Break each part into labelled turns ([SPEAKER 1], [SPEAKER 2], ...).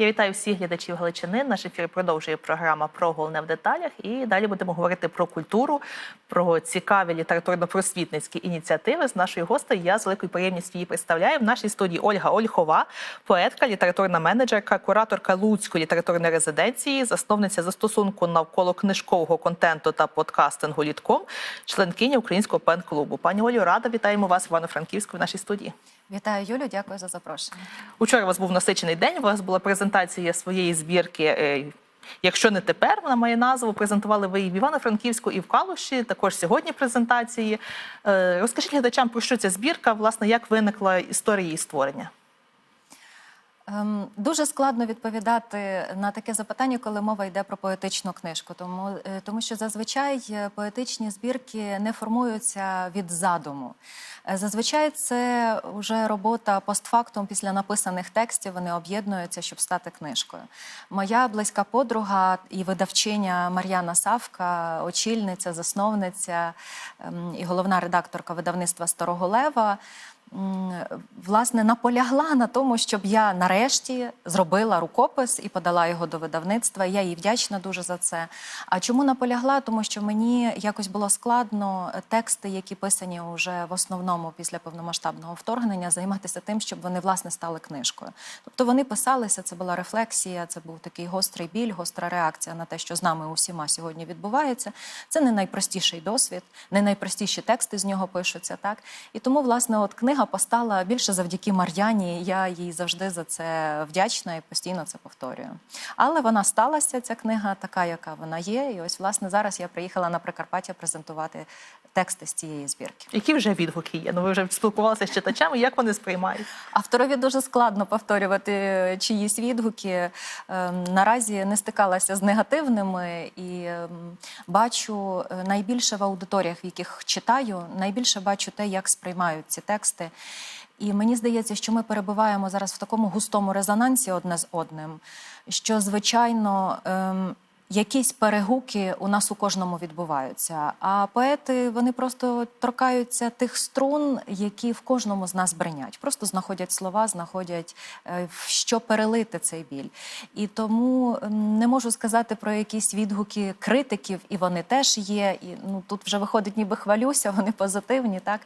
[SPEAKER 1] Я вітаю всіх глядачів Галичини. Наш ефір продовжує програма про головне в деталях. І далі будемо говорити про культуру, про цікаві літературно-просвітницькі ініціативи з нашою гостею. Я з великою приємністю її представляю в нашій студії Ольга Ольхова, поетка, літературна менеджерка, кураторка Луцької літературної резиденції, засновниця застосунку навколо книжкового контенту та подкастингу Літком, членкиня Українського пен-клубу. Пані Олю, рада вітаємо вас в Івано-Франківську в нашій студії.
[SPEAKER 2] Вітаю Юлю, дякую за запрошення.
[SPEAKER 1] Учора у вас був насичений день. У вас була презентація своєї збірки. е, Якщо не тепер, вона має назву. Презентували ви і в Івано-Франківську, і в Калуші. Також сьогодні презентації. Е, Розкажіть глядачам про що ця збірка, власне, як виникла історія її створення.
[SPEAKER 2] Ем, Дуже складно відповідати на таке запитання, коли мова йде про поетичну книжку, тому, е, тому що зазвичай е, поетичні збірки не формуються від задуму. Е, Зазвичай це вже робота постфактум після написаних текстів. Вони об'єднуються, щоб стати книжкою. Моя близька подруга і видавчиня Мар'яна Савка, очільниця, засновниця ем, і головна редакторка видавництва Старого Лева. Власне, наполягла на тому, щоб я нарешті зробила рукопис і подала його до видавництва. Я їй вдячна дуже за це. А чому наполягла? Тому що мені якось було складно тексти, які писані вже в основному після повномасштабного вторгнення, займатися тим, щоб вони власне стали книжкою. Тобто вони писалися, це була рефлексія, це був такий гострий біль, гостра реакція на те, що з нами усіма сьогодні відбувається. Це не найпростіший досвід, не найпростіші тексти з нього пишуться. Так і тому, власне, от книга постала більше завдяки Мар'яні. Я їй завжди за це вдячна і постійно це повторюю. Але вона сталася, ця книга, така, яка вона є. І ось, власне, зараз я приїхала на Прикарпаття презентувати тексти з цієї збірки.
[SPEAKER 1] Які вже відгуки є? Ну ви вже спілкувалися з читачами. Як вони сприймають?
[SPEAKER 2] Авторові дуже складно повторювати чиїсь відгуки. Ем, Наразі не стикалася з негативними і ем, бачу е, найбільше в аудиторіях, в яких читаю, найбільше бачу те, як сприймають ці тексти. І мені здається, що ми перебуваємо зараз в такому густому резонансі одне з одним, що звичайно. Якісь перегуки у нас у кожному відбуваються. А поети вони просто торкаються тих струн, які в кожному з нас бринять. Просто знаходять слова, знаходять е, що перелити цей біль. І тому не можу сказати про якісь відгуки критиків, і вони теж є. І ну тут вже виходить, ніби хвалюся, вони позитивні, так.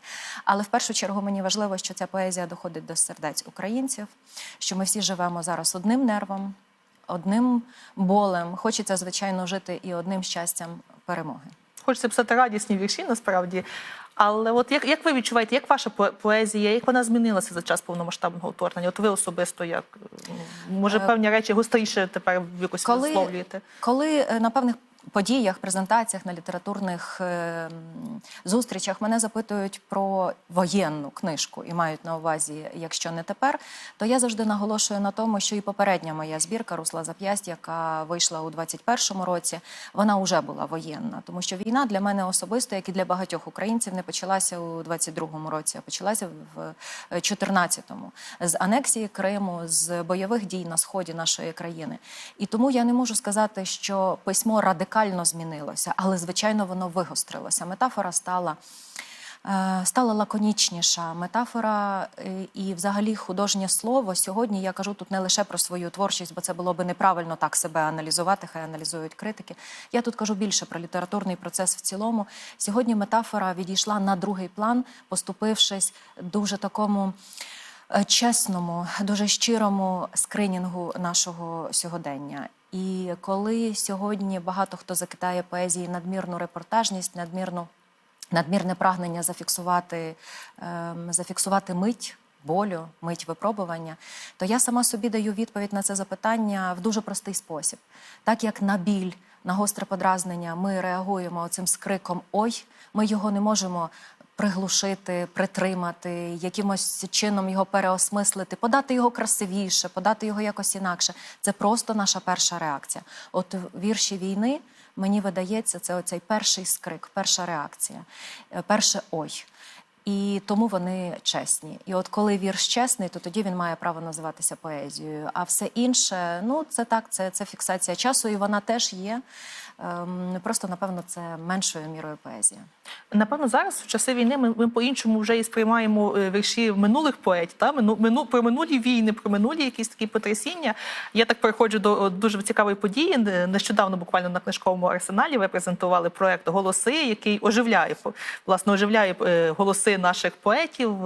[SPEAKER 2] Але в першу чергу мені важливо, що ця поезія доходить до сердець українців, що ми всі живемо зараз одним нервом одним болем. Хочеться, звичайно, жити і одним щастям перемоги.
[SPEAKER 1] Хочеться писати радісні вірші, насправді. Але от як, як ви відчуваєте, як ваша поезія, як вона змінилася за час повномасштабного вторгнення? От ви особисто як може
[SPEAKER 2] Е,
[SPEAKER 1] певні речі гостріше тепер в
[SPEAKER 2] якось
[SPEAKER 1] висловлюєте?
[SPEAKER 2] Коли е, на певних подіях, презентаціях, на літературних е, зустрічах. Мене запитують про воєнну книжку і мають на увазі, якщо не тепер, то я завжди наголошую на тому, що і попередня моя збірка Русла Зап'ясть, яка вийшла у 21-му році, вона вже була воєнна, тому що війна для мене особисто, як і для багатьох українців, не почалася у 22-му році, а почалася в 14-му з анексії Криму, з бойових дій на сході нашої країни. І тому я не можу сказати, що письмо радикально змінилося, але звичайно воно вигострилося. Метафора стала. е, Стала лаконічніша метафора е, і, взагалі, художнє слово. Сьогодні я кажу тут не лише про свою творчість, бо це було би неправильно так себе аналізувати, хай аналізують критики. Я тут кажу більше про літературний процес в цілому. Сьогодні метафора відійшла на другий план, поступившись дуже такому е, чесному, дуже щирому скринінгу нашого сьогодення. І коли сьогодні багато хто закидає поезії надмірну репортажність, надмірну надмірне прагнення зафіксувати, ем, зафіксувати мить. Болю, мить випробування, то я сама собі даю відповідь на це запитання в дуже простий спосіб. Так як на біль, на гостре подразнення ми реагуємо цим скриком Ой, ми його не можемо приглушити, притримати, якимось чином його переосмислити, подати його красивіше, подати його якось інакше. Це просто наша перша реакція. От вірші війни мені видається, це оцей перший скрик, перша реакція, е, перше ой. І тому вони чесні. І от коли вірш чесний, то тоді він має право називатися поезією. А все інше, ну це так, це, це фіксація часу, і вона теж є. Ем, просто напевно це меншою мірою поезія.
[SPEAKER 1] Напевно, зараз в часи війни ми, ми по-іншому вже і сприймаємо е, вірші минулих поетів, та мину, мину, про минулі війни, про минулі якісь такі потрясіння. Я так переходжу до дуже цікавої події. Нещодавно, буквально на книжковому арсеналі, ви презентували проект Голоси, який оживляє власне оживляє е, голоси наших поетів.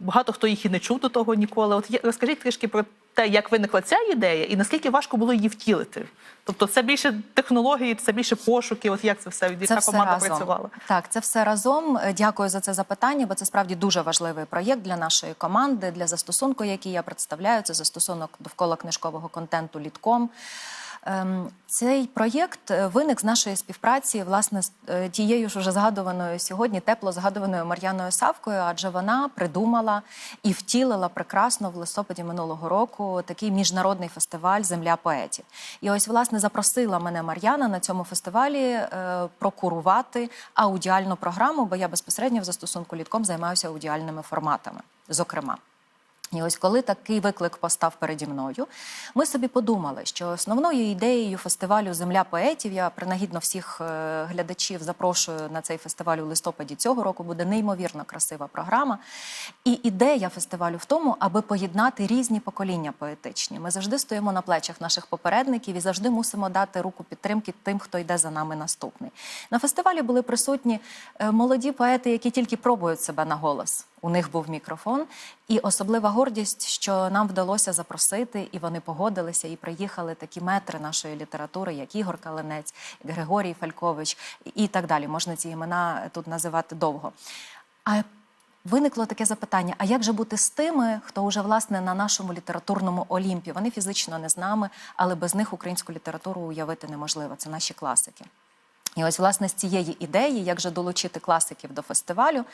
[SPEAKER 1] Багато хто їх і не чув до того ніколи. От розкажіть трішки про те, як виникла ця ідея, і наскільки важко було її втілити. Тобто, це більше технології, це більше пошуки. От як це все
[SPEAKER 2] від
[SPEAKER 1] яка команда
[SPEAKER 2] разом.
[SPEAKER 1] працювала?
[SPEAKER 2] Так, це все разом. Е, Дякую за це запитання, бо це справді дуже важливий проєкт для нашої команди, для застосунку, який я представляю. Це застосунок довкола книжкового контенту Літком. Ем, Цей проєкт е, виник з нашої співпраці власне з е, тією ж уже згадуваною сьогодні, тепло згадуваною Мар'яною Савкою, адже вона придумала і втілила прекрасно в листопаді минулого року такий міжнародний фестиваль Земля поетів. І ось власне запросила мене Мар'яна на цьому фестивалі е, прокурувати аудіальну програму, бо я безпосередньо в застосунку літком займаюся аудіальними форматами, зокрема. І ось коли такий виклик постав переді мною, ми собі подумали, що основною ідеєю фестивалю Земля поетів я принагідно всіх е, глядачів запрошую на цей фестиваль у листопаді цього року. Буде неймовірно красива програма. І ідея фестивалю в тому, аби поєднати різні покоління поетичні. Ми завжди стоїмо на плечах наших попередників і завжди мусимо дати руку підтримки тим, хто йде за нами наступний. На фестивалі були присутні е, молоді поети, які тільки пробують себе на голос. У них був мікрофон, і особлива гордість, що нам вдалося запросити, і вони погодилися і приїхали такі метри нашої літератури, як Ігор Калинець, Григорій Фалькович і так далі. Можна ці імена тут називати довго. А Виникло таке запитання: а як же бути з тими, хто вже власне на нашому літературному олімпі? Вони фізично не з нами, але без них українську літературу уявити неможливо. Це наші класики. І ось, власне, з цієї ідеї, як же долучити класиків до фестивалю,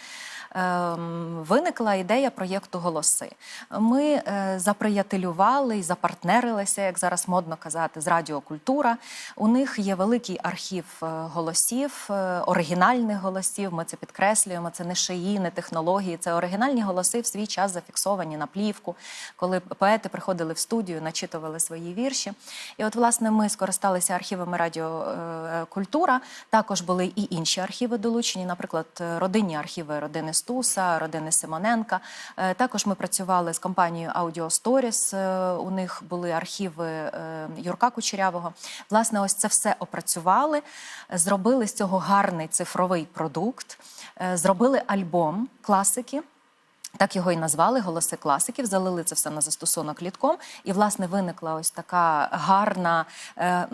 [SPEAKER 2] ем, виникла ідея проєкту Голоси. Ми е, заприятелювали і запартнерилися, як зараз модно казати, з Радіокультура. У них є великий архів е, голосів, е, оригінальних голосів. Ми це підкреслюємо. Це не шиї, не технології. Це оригінальні голоси в свій час зафіксовані на плівку, коли поети приходили в студію, начитували свої вірші. І от, власне, ми скористалися архівами Радіокультура. Також були і інші архіви долучені, наприклад, родинні архіви родини Стуса, родини Симоненка. Е, Також ми працювали з компанією Audio Stories. Е, У них були архіви е, Юрка Кучерявого. Власне, ось це все опрацювали, зробили з цього гарний цифровий продукт, е, зробили альбом класики. Так його і назвали голоси класиків, залили це все на застосунок літком. І, власне, виникла ось така гарна. е,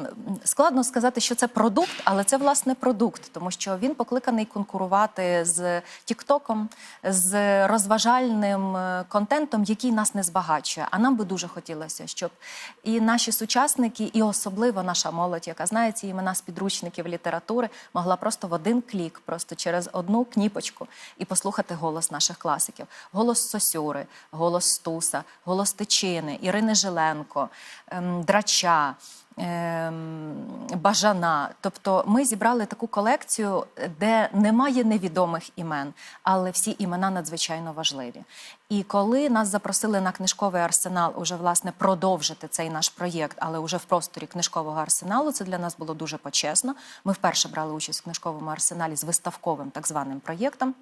[SPEAKER 2] Складно сказати, що це продукт, але це власне продукт, тому що він покликаний конкурувати з Тіктоком, з розважальним е, контентом, який нас не збагачує. А нам би дуже хотілося, щоб і наші сучасники, і особливо наша молодь, яка знає ці імена з підручників літератури, могла просто в один клік, просто через одну кніпочку і послухати голос наших класиків. Голос Сосюри, голос Стуса, голос Тичини, Ірини Жиленко, ем, Драча. ем, Бажана, тобто ми зібрали таку колекцію, де немає невідомих імен, але всі імена надзвичайно важливі. І коли нас запросили на книжковий арсенал, уже власне продовжити цей наш проєкт, але уже в просторі книжкового арсеналу, це для нас було дуже почесно. Ми вперше брали участь в книжковому арсеналі з виставковим так званим проєктом.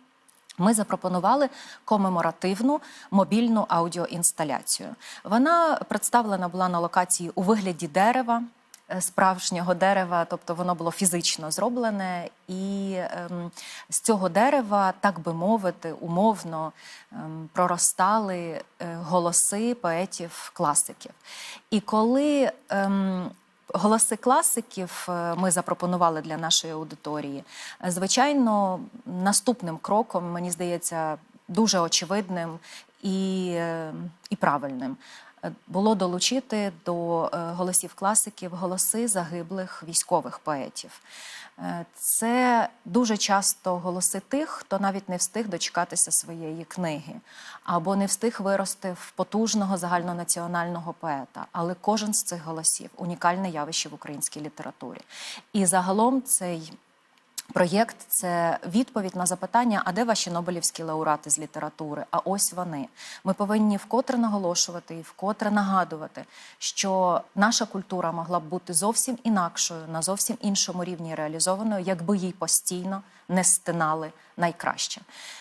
[SPEAKER 2] Ми запропонували комеморативну мобільну аудіоінсталяцію. Вона представлена була на локації у вигляді дерева. е, Справжнього дерева, тобто воно було фізично зроблене, і ем, з цього дерева, так би мовити, умовно ем, проростали е, голоси поетів-класиків. І коли ем, Голоси класиків е, ми запропонували для нашої аудиторії. Звичайно, наступним кроком, мені здається, дуже очевидним і, е, і правильним було долучити до е, голосів класиків голоси загиблих військових поетів. Е, Це дуже часто голоси тих, хто навіть не встиг дочекатися своєї книги, або не встиг вирости в потужного загальнонаціонального поета. Але кожен з цих голосів унікальне явище в українській літературі. І загалом цей Проєкт це відповідь на запитання: а де ваші Нобелівські лауреати з літератури? А ось вони. Ми повинні вкотре наголошувати і вкотре нагадувати, що наша культура могла б бути зовсім інакшою, на зовсім іншому рівні реалізованою, якби їй постійно не стинали найкраще.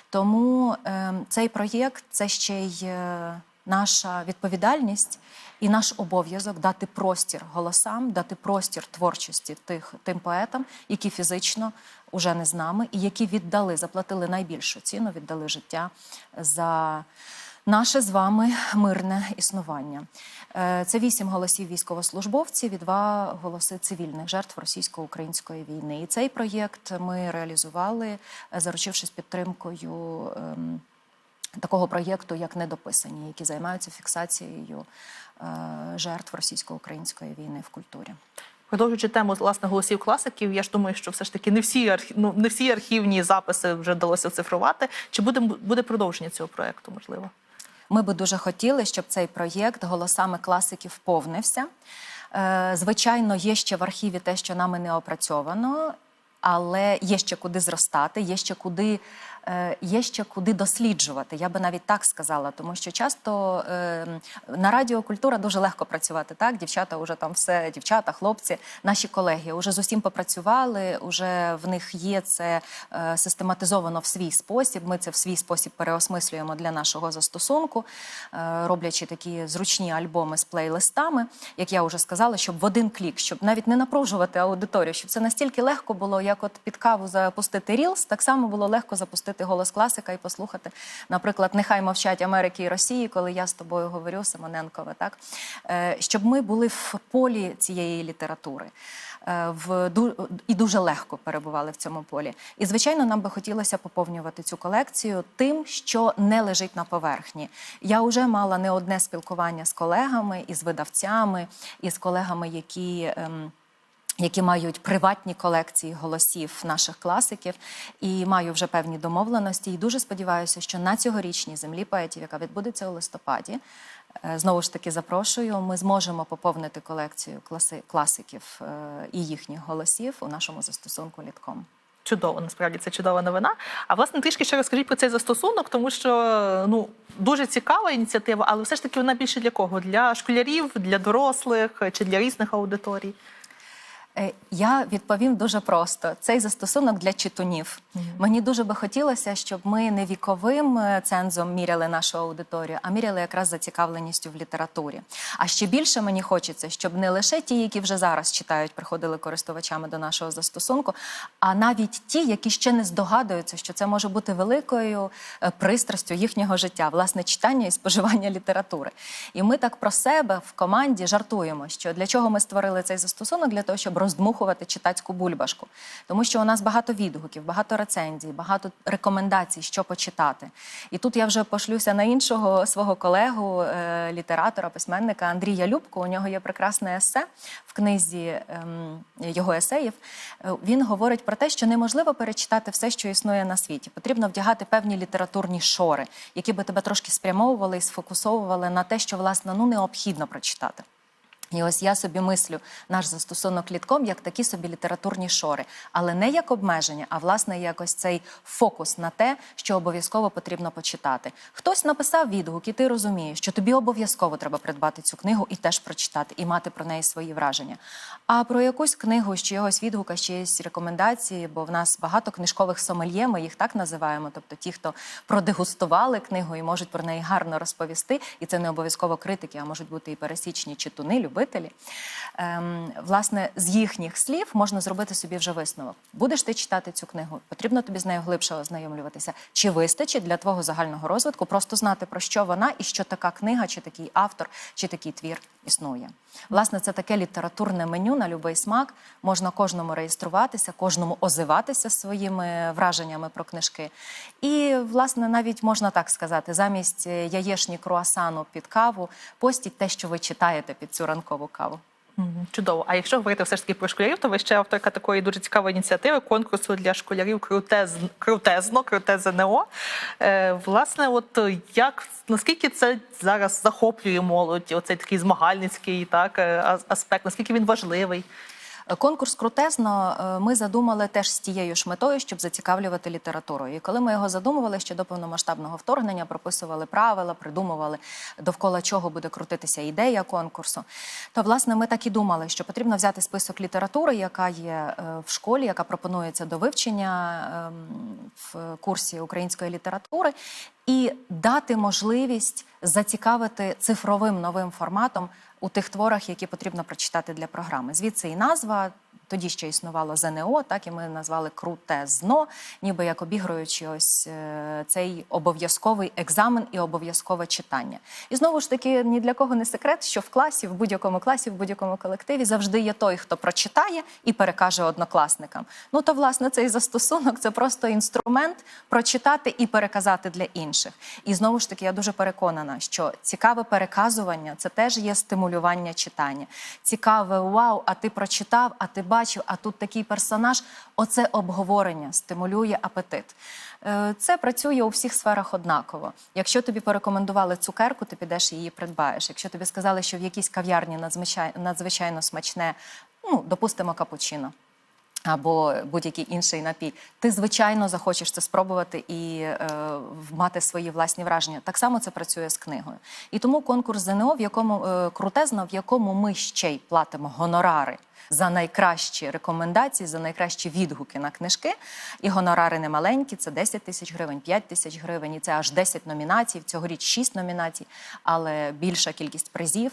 [SPEAKER 2] Тому е, цей проєкт це ще й е, наша відповідальність і наш обов'язок дати простір голосам, дати простір творчості тих тим поетам, які фізично уже не з нами, і які віддали, заплатили найбільшу ціну, віддали життя за. Наше з вами мирне існування. Е, Це вісім голосів військовослужбовців і два голоси цивільних жертв російсько-української війни. І цей проєкт ми реалізували, е, заручившись підтримкою ем, такого проєкту, як недописані, які займаються фіксацією е, жертв російсько-української війни в культурі.
[SPEAKER 1] Продовжуючи тему власне голосів класиків, я ж думаю, що все ж таки не всі ну, не всі архівні записи вже вдалося оцифрувати. Чи буде буде продовження цього проекту? Можливо,
[SPEAKER 2] Ми би дуже хотіли, щоб цей проєкт голосами класиків повнився. Е, Звичайно, є ще в архіві те, що нами не опрацьовано, але є ще куди зростати, є ще куди. Е, Є ще куди досліджувати, я би навіть так сказала, тому що часто е, на радіо культура дуже легко працювати. Так, дівчата вже там все, дівчата, хлопці, наші колеги вже з усім попрацювали. Уже в них є це е, систематизовано в свій спосіб. Ми це в свій спосіб переосмислюємо для нашого застосунку, е, роблячи такі зручні альбоми з плейлистами, як я вже сказала, щоб в один клік, щоб навіть не напружувати аудиторію, щоб це настільки легко було, як от під каву запустити Рілс, так само було легко запустити голос класика і послухати, наприклад, нехай мовчать Америки і Росії, коли я з тобою говорю, Симоненкове, так Е, щоб ми були в полі цієї літератури. е, В і дуже легко перебували в цьому полі. І звичайно, нам би хотілося поповнювати цю колекцію тим, що не лежить на поверхні. Я вже мала не одне спілкування з колегами і з видавцями, і з колегами, які. ем, які мають приватні колекції голосів наших класиків, і маю вже певні домовленості. І дуже сподіваюся, що на цьогорічній землі поетів, яка відбудеться у листопаді, е, знову ж таки запрошую. Ми зможемо поповнити колекцію класи- класиків е, і їхніх голосів у нашому застосунку Літком.
[SPEAKER 1] чудово, насправді це чудова новина. А власне трішки ще розкажіть про цей застосунок, тому що ну дуже цікава ініціатива, але все ж таки вона більше для кого? Для школярів, для дорослих чи для різних аудиторій?
[SPEAKER 2] Е, Я відповім дуже просто: цей застосунок для читунів. Мені дуже би хотілося, щоб ми не віковим е, цензом міряли нашу аудиторію, а міряли якраз зацікавленістю в літературі. А ще більше мені хочеться, щоб не лише ті, які вже зараз читають, приходили користувачами до нашого застосунку, а навіть ті, які ще не здогадуються, що це може бути великою е, пристрастю їхнього життя, власне, читання і споживання літератури. І ми так про себе в команді жартуємо, що для чого ми створили цей застосунок? Для того, щоб роздмухувати читацьку бульбашку. Тому що у нас багато відгуків, багато рецензій, багато рекомендацій, що почитати. І тут я вже пошлюся на іншого свого колегу, е, літератора, письменника Андрія Любко. У нього є прекрасне есе в книзі ем, його есеїв. Е, Він говорить про те, що неможливо перечитати все, що існує на світі. Потрібно вдягати певні літературні шори, які би тебе трошки спрямовували і сфокусовували на те, що власне ну необхідно прочитати. І ось я собі мислю наш застосунок літком як такі собі літературні шори, але не як обмеження, а власне як ось цей фокус на те, що обов'язково потрібно почитати. Хтось написав відгук, і ти розумієш, що тобі обов'язково треба придбати цю книгу і теж прочитати, і мати про неї свої враження. А про якусь книгу з чогось відгука, з чиїсь рекомендації, бо в нас багато книжкових сомельє, ми їх так називаємо, тобто ті, хто продегустували книгу і можуть про неї гарно розповісти, і це не обов'язково критики, а можуть бути і пересічні читуни, любителі. Ем, власне, з їхніх слів можна зробити собі вже висновок. Будеш ти читати цю книгу, потрібно тобі з нею глибше ознайомлюватися. Чи вистачить для твого загального розвитку просто знати про що вона і що така книга, чи такий автор, чи такий твір існує. Власне, це таке літературне меню на будь-який смак. Можна кожному реєструватися, кожному озиватися своїми враженнями про книжки. І, власне, навіть можна так сказати, замість яєшні круасану під каву постіть те, що ви читаєте під цю ранкову каву.
[SPEAKER 1] Чудово. А якщо говорити все ж таки про школярів, то ви ще авторка такої дуже цікавої ініціативи конкурсу для школярів крутез, крутезно, круте ЗНО. Е, власне, от е, як наскільки це зараз захоплює молодь, оцей такий змагальницький так е, аспект, наскільки він важливий?
[SPEAKER 2] Конкурс крутезно е, ми задумали теж з тією ж метою, щоб зацікавлювати літературою. І коли ми його задумували ще до повномасштабного вторгнення, прописували правила, придумували довкола чого буде крутитися ідея конкурсу. То власне ми так і думали, що потрібно взяти список літератури, яка є е, в школі, яка пропонується до вивчення ем, в курсі української літератури, і дати можливість зацікавити цифровим новим форматом у тих творах, які потрібно прочитати для програми. Звідси і назва. Тоді ще існувало ЗНО, так і ми назвали крутезно, ніби як обігруючи ось е, цей обов'язковий екзамен і обов'язкове читання. І знову ж таки, ні для кого не секрет, що в класі, в будь-якому класі, в будь-якому колективі завжди є той, хто прочитає і перекаже однокласникам. Ну то власне цей застосунок це просто інструмент прочитати і переказати для інших. І знову ж таки, я дуже переконана, що цікаве переказування це теж є стимулювання читання. Цікаве вау, а ти прочитав, а ти бачив, а тут такий персонаж. Оце обговорення стимулює апетит. Е, Це працює у всіх сферах однаково. Якщо тобі порекомендували цукерку, ти підеш і її придбаєш. Якщо тобі сказали, що в якійсь кав'ярні надзвичайно надзвичайно смачне, ну допустимо, капучино або будь-який інший напій, ти звичайно захочеш це спробувати і е, мати свої власні враження. Так само це працює з книгою. І тому конкурс ЗНО, в якому е, крутезно, в якому ми ще й платимо гонорари. За найкращі рекомендації, за найкращі відгуки на книжки. І гонорари не маленькі, це 10 тисяч гривень, 5 тисяч гривень, і це аж 10 номінацій. Цьогоріч 6 номінацій, але більша кількість призів.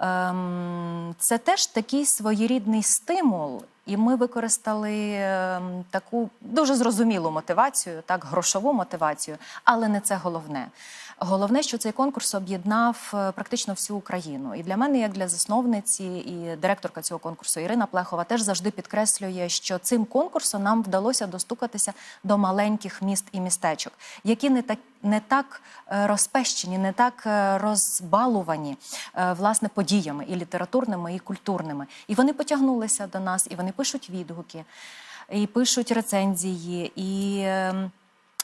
[SPEAKER 2] Ем, Це теж такий своєрідний стимул, і ми використали ем, таку дуже зрозумілу мотивацію, так, грошову мотивацію, але не це головне. Головне, що цей конкурс об'єднав е, практично всю Україну. І для мене, як для засновниці і директорка цього конкурсу Ірина Плехова, теж завжди підкреслює, що цим конкурсом нам вдалося достукатися до маленьких міст і містечок, які не так не так е, розпещені, не так е, розбалувані власне подіями і літературними, і культурними. І вони потягнулися до нас, і вони пишуть відгуки, і пишуть рецензії, і.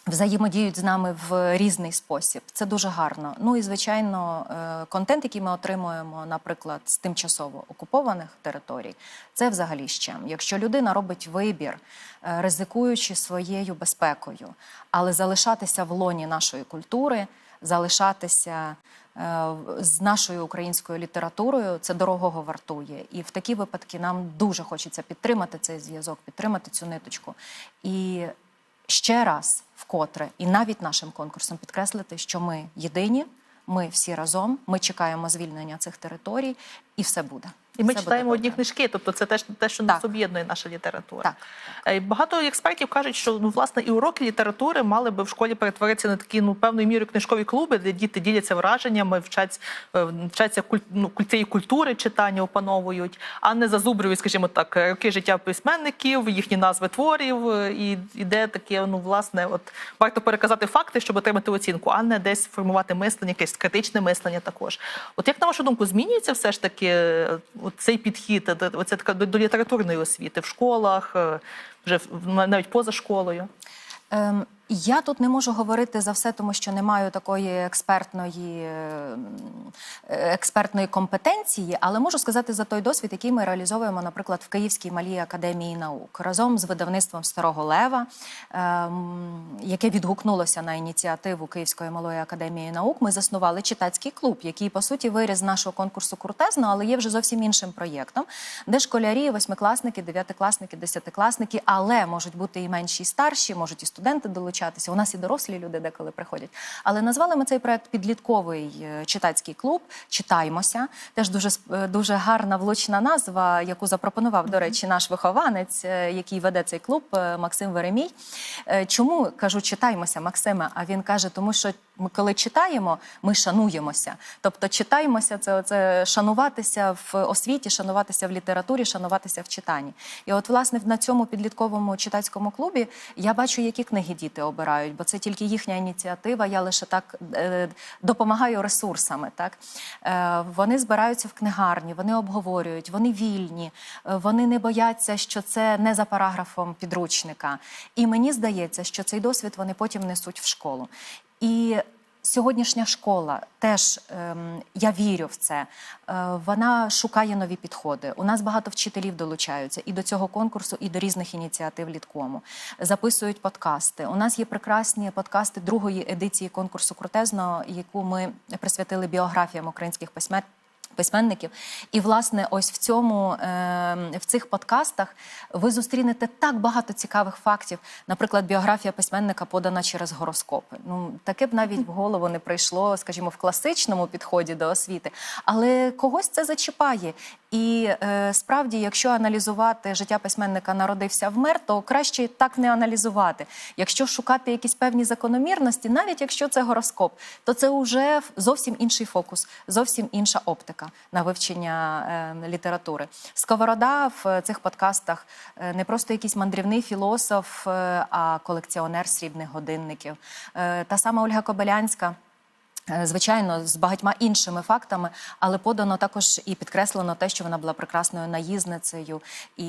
[SPEAKER 2] Взаємодіють з нами в різний спосіб. Це дуже гарно. Ну і звичайно, е, контент, який ми отримуємо, наприклад, з тимчасово окупованих територій, це взагалі ще. Якщо людина робить вибір, е, ризикуючи своєю безпекою, але залишатися в лоні нашої культури, залишатися е, з нашою українською літературою, це дорогого вартує. І в такі випадки нам дуже хочеться підтримати цей зв'язок, підтримати цю ниточку. І ще раз вкотре, і навіть нашим конкурсом підкреслити, що ми єдині, ми всі разом, ми чекаємо звільнення цих територій, і все буде.
[SPEAKER 1] І ми читаємо одні
[SPEAKER 2] добре.
[SPEAKER 1] книжки, тобто це теж те, що
[SPEAKER 2] Так.
[SPEAKER 1] нас об'єднує наша література.
[SPEAKER 2] Так.
[SPEAKER 1] Е, Багато експертів кажуть, що ну власне і уроки літератури мали би в школі перетворитися на такі ну певною мірою книжкові клуби, де діти діляться враженнями, вчаться, е, вчаться куль, ну, цієї культури читання, опановують, а не зазубрюють, скажімо так, роки життя письменників, їхні назви творів. е, І іде таке, ну власне, от варто переказати факти, щоб отримати оцінку, а не десь формувати мислення, якесь критичне мислення також. От як на вашу думку, змінюється все ж таки цей підхід, оце така до, літературної освіти в школах, е, вже навіть поза школою?
[SPEAKER 2] Ем, я тут не можу говорити за все, тому що не маю такої експертної, е, експертної компетенції, але можу сказати за той досвід, який ми реалізовуємо, наприклад, в Київській малій академії наук разом з видавництвом Старого Лева, ем, яке відгукнулося на ініціативу Київської малої академії наук. Ми заснували читацький клуб, який по суті виріс нашого конкурсу крутезно, але є вже зовсім іншим проєктом, де школярі, восьмикласники, дев'ятикласники, десятикласники, але можуть бути і менші, і старші, можуть і студенти долучатися. У нас і дорослі люди деколи приходять. Але назвали ми цей проект підлітковий е, читацький клуб. Читаймося. Теж дуже е, дуже гарна влучна назва, яку запропонував, до речі, наш вихованець, е, який веде цей клуб, Максим Веремій. Чому кажу читаймося, Максиме? А він каже, тому що ми коли читаємо, ми шануємося. Тобто читаємося це, це шануватися в освіті, шануватися в літературі, шануватися в читанні. І от, власне, на цьому підлітковому читацькому клубі я бачу, які книги діти обирають, бо це тільки їхня ініціатива. Я лише так е, допомагаю ресурсами. Так е, вони збираються в книгарні, вони обговорюють, вони вільні, е, вони не бояться, що це не за параграфом підручника. І мені здається, що цей досвід вони потім несуть в школу. І Сьогоднішня школа теж ем, я вірю в це. Е, вона шукає нові підходи. У нас багато вчителів долучаються і до цього конкурсу, і до різних ініціатив літкому. Записують подкасти. У нас є прекрасні подкасти другої едиції конкурсу крутезно, яку ми присвятили біографіям українських письменників. Письменників, і власне, ось в цьому е, в цих подкастах ви зустрінете так багато цікавих фактів. Наприклад, біографія письменника подана через гороскопи. Ну таке б навіть в голову не прийшло, скажімо, в класичному підході до освіти, але когось це зачіпає. І е, справді, якщо аналізувати життя письменника народився вмер, то краще так не аналізувати. Якщо шукати якісь певні закономірності, навіть якщо це гороскоп, то це вже зовсім інший фокус, зовсім інша оптика на вивчення е, літератури. Сковорода в цих подкастах е, не просто якийсь мандрівний філософ, е, а колекціонер срібних годинників. Е, та сама Ольга Кобилянська. Е, Звичайно, з багатьма іншими фактами, але подано також і підкреслено те, що вона була прекрасною наїзницею, і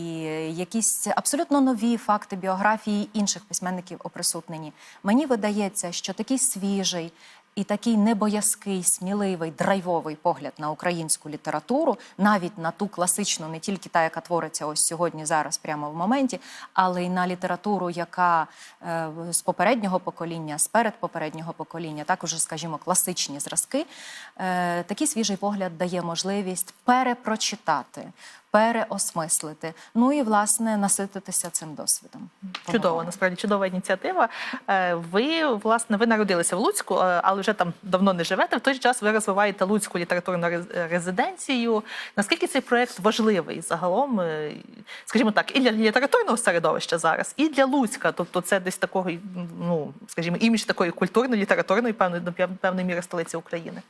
[SPEAKER 2] якісь абсолютно нові факти біографії інших письменників оприсутнені. Мені видається, що такий свіжий. І такий небоязкий, сміливий, драйвовий погляд на українську літературу, навіть на ту класичну, не тільки та, яка твориться ось сьогодні, зараз, прямо в моменті, але й на літературу, яка е, з попереднього покоління, з передпопереднього покоління, також, скажімо, класичні зразки. Е, такий свіжий погляд дає можливість перепрочитати, переосмислити, ну і власне насититися цим досвідом.
[SPEAKER 1] Чудово, насправді чудова ініціатива. Е, Ви власне ви народилися в Луцьку, е, але вже там давно не живете. В той час ви розвиваєте Луцьку літературну рез- резиденцію. Наскільки цей проект важливий загалом, е, скажімо так, і для літературного середовища зараз, і для Луцька. Тобто, це десь такого, ну скажімо, імідж такої культурної, літературної, певної до певної міри столиці України.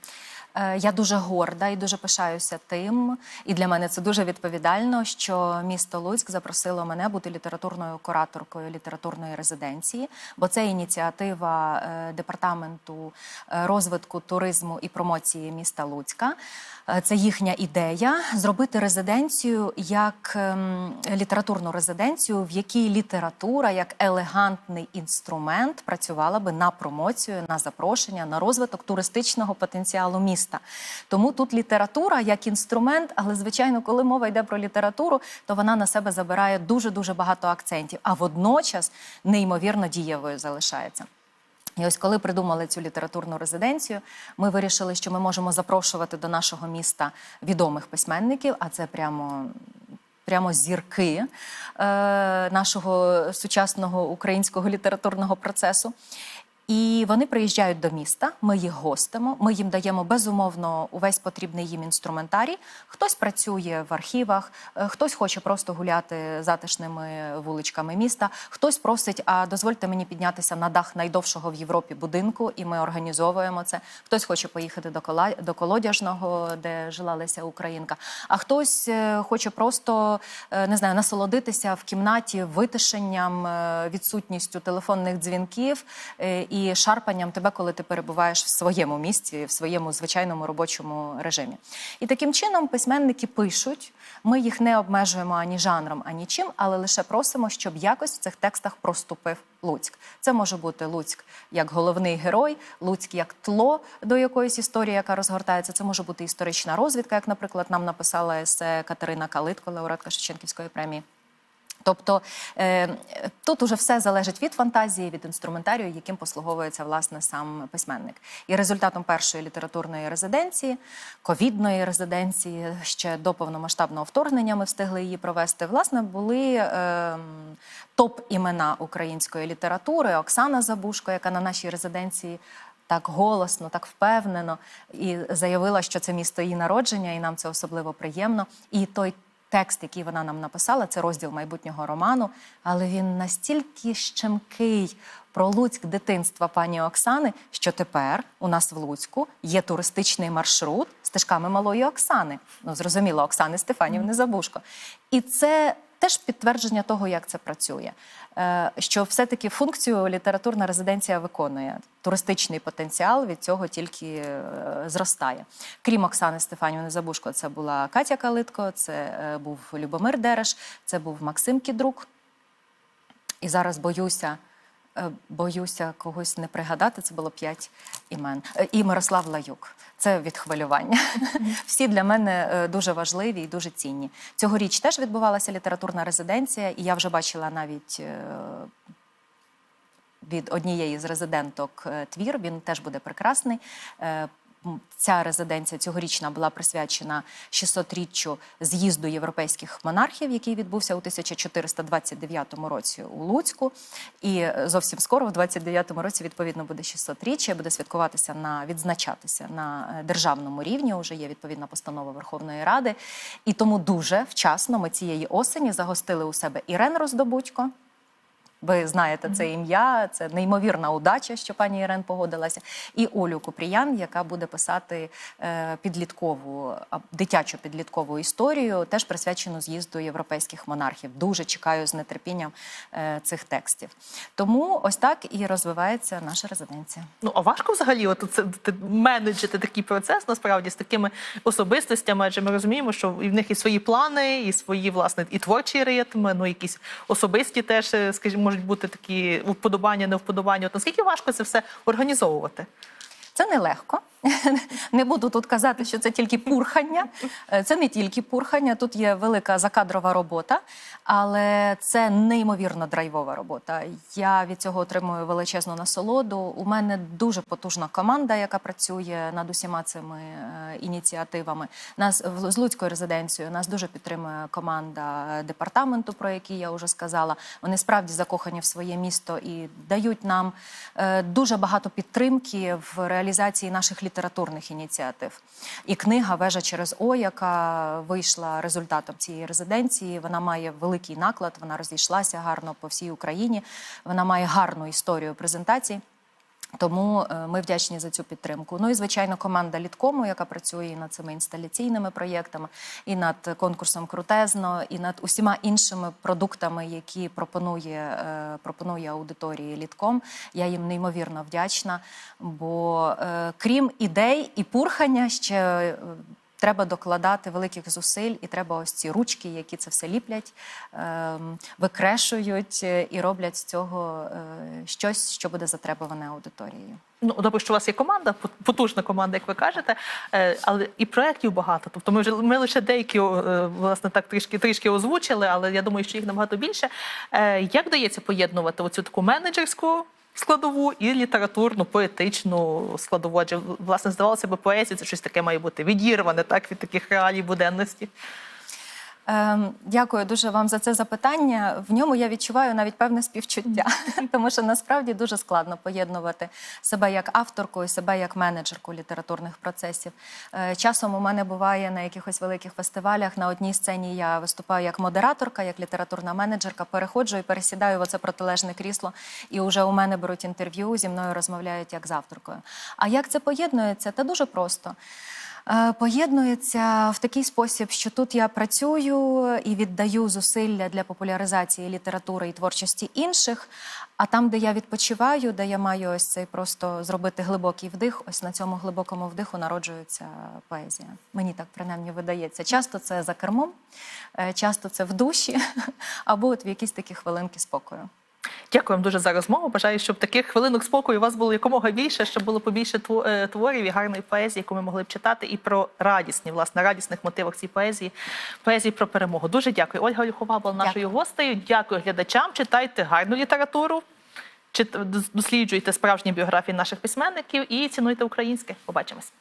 [SPEAKER 2] Е, Я дуже горда і дуже пишаюся тим. І для мене це дуже відповідально, що місто Луцьк запросило мене бути літературною кураторкою літературної резиденції, бо це ініціатива е, департаменту е, розвитку туризму і промоції міста Луцька. Це їхня ідея зробити резиденцію як ем, літературну резиденцію, в якій література як елегантний інструмент працювала би на промоцію, на запрошення, на розвиток туристичного потенціалу міста. Тому тут література як інструмент, але звичайно, коли мова йде про літературу, то вона на себе забирає дуже дуже багато акцентів, а водночас неймовірно дієвою залишається. І ось коли придумали цю літературну резиденцію, ми вирішили, що ми можемо запрошувати до нашого міста відомих письменників, а це прямо. Прямо зірки е, нашого сучасного українського літературного процесу. І вони приїжджають до міста. Ми їх гостимо. Ми їм даємо безумовно увесь потрібний їм інструментарій. Хтось працює в архівах, е, хтось хоче просто гуляти затишними вуличками міста. Хтось просить, а дозвольте мені піднятися на дах найдовшого в Європі будинку, і ми організовуємо це. Хтось хоче поїхати до кола до колодяжного, де жила Леся Українка. А хтось е, хоче просто е, не знаю, насолодитися в кімнаті витишенням, відсутністю телефонних дзвінків і шарпанням тебе, коли ти перебуваєш в своєму місці, в своєму звичайному робочому режимі. І таким чином письменники пишуть. Ми їх не обмежуємо ані жанром, ані чим, але лише просимо, щоб якось в цих текстах проступив Луцьк. Це може бути Луцьк як головний герой, Луцьк як тло до якоїсь історії, яка розгортається. Це може бути історична розвідка, як, наприклад, нам написала есе Катерина Калитко, лауреатка Шевченківської премії. Тобто е, тут уже все залежить від фантазії, від інструментарію, яким послуговується власне сам письменник. І результатом першої літературної резиденції, ковідної резиденції, ще до повномасштабного вторгнення ми встигли її провести. Власне, були е, топ-імена української літератури. Оксана Забушко, яка на нашій резиденції. Так голосно, так впевнено і заявила, що це місто її народження, і нам це особливо приємно. І той текст, який вона нам написала, це розділ майбутнього роману, але він настільки щемкий про Луцьк дитинства пані Оксани, що тепер у нас в Луцьку є туристичний маршрут стежками малої Оксани. Ну, зрозуміло, Оксани Стефанівни Забушко. І це теж підтвердження того, як це працює. Е, Що все-таки функцію літературна резиденція виконує. Туристичний потенціал від цього тільки е, зростає. Крім Оксани Стефанівни Забушко, це була Катя Калитко, це е, був Любомир Дереш, це був Максим Кідрук. І зараз боюся Боюся когось не пригадати. Це було п'ять імен. Е, І Мирослав Лаюк. Це від хвилювання. Всі для мене е, дуже важливі і дуже цінні. Цьогоріч теж відбувалася літературна резиденція, і я вже бачила навіть. е, Від однієї з резиденток е, твір він теж буде прекрасний. Ця резиденція цьогорічна була присвячена 600-річчю з'їзду європейських монархів, який відбувся у 1429 році у Луцьку. І е, зовсім скоро, в 29-му році, відповідно, буде 600-річчя, буде святкуватися на відзначатися на е, державному рівні. Уже є відповідна постанова Верховної Ради. І тому дуже вчасно ми цієї осені загостили у себе Ірен Роздобудько. Ви знаєте це ім'я, це неймовірна удача, що пані Ірен погодилася. І Олю Купріян, яка буде писати е, підліткову дитячу підліткову історію, теж присвячену з'їзду європейських монархів. Дуже чекаю з нетерпінням е, цих текстів. Тому ось так і розвивається наша резиденція.
[SPEAKER 1] Ну а важко взагалі, от це менеджити такий процес насправді з такими особистостями, адже ми розуміємо, що в них і свої плани, і свої власне і творчі ритми, ну якісь особисті теж, е, скажімо, можуть бути такі вподобання, невподобання. От наскільки важко це все організовувати?
[SPEAKER 2] Це нелегко. Не буду тут казати, що це тільки пурхання. Е, Це не тільки пурхання, тут є велика закадрова робота, але це неймовірно драйвова робота. Я від цього отримую величезну насолоду. У мене дуже потужна команда, яка працює над усіма цими е, ініціативами. Нас з Луцькою резиденцією нас дуже підтримує команда департаменту, про який я вже сказала. Вони справді закохані в своє місто і дають нам е, дуже багато підтримки в реалізації наших літературних ініціатив. І книга Вежа через О, яка вийшла результатом цієї резиденції, вона має великий наклад, вона розійшлася гарно по всій Україні. Вона має гарну історію презентацій. Тому е, ми вдячні за цю підтримку. Ну і звичайно, команда Літкому, яка працює і над цими інсталяційними проєктами, і над конкурсом Крутезно, і над усіма іншими продуктами, які пропонує, е, пропонує аудиторії Літком. Я їм неймовірно вдячна. Бо е, крім ідей і пурхання, ще Треба докладати великих зусиль, і треба ось ці ручки, які це все ліплять, ем, викрешують е, і роблять з цього е, щось, що буде затребуване аудиторією.
[SPEAKER 1] Ну, добре, що у вас є команда, потужна команда, як ви кажете, е, але і проєктів багато. Тобто ми вже ми лише деякі власне так трішки трішки озвучили, але я думаю, що їх набагато більше. Як вдається поєднувати оцю таку менеджерську складову і літературну, поетичну складову? Адже власне здавалося б, поезія це щось таке має бути відірване так від таких реалій буденності.
[SPEAKER 2] Ем, дякую дуже вам за це запитання. В ньому я відчуваю навіть певне співчуття, тому що насправді дуже складно поєднувати себе як авторку і себе як менеджерку літературних процесів. Е, Часом у мене буває на якихось великих фестивалях. На одній сцені я виступаю як модераторка, як літературна менеджерка, переходжу і пересідаю в оце протилежне крісло, і вже у мене беруть інтерв'ю, зі мною розмовляють як з авторкою. А як це поєднується? Та дуже просто. Е, Поєднується в такий спосіб, що тут я працюю і віддаю зусилля для популяризації літератури і творчості інших. А там, де я відпочиваю, де я маю ось цей просто зробити глибокий вдих, ось на цьому глибокому вдиху народжується поезія. Мені так принаймні видається. Часто це за кермом, е, часто це в душі, або от в якісь такі хвилинки спокою.
[SPEAKER 1] Дякую вам дуже за розмову. Бажаю, щоб таких хвилинок спокою у вас було якомога більше, щоб було побільше е, творів і гарної поезії, яку ми могли б читати, і про радісні, власне, радісних мотивах цієї поезії, поезії про перемогу. Дуже дякую. Ольга Люхова була нашою
[SPEAKER 2] Дякую.
[SPEAKER 1] гостею. Дякую глядачам. Читайте гарну літературу, досліджуйте справжні біографії наших письменників і цінуйте українське. Побачимось.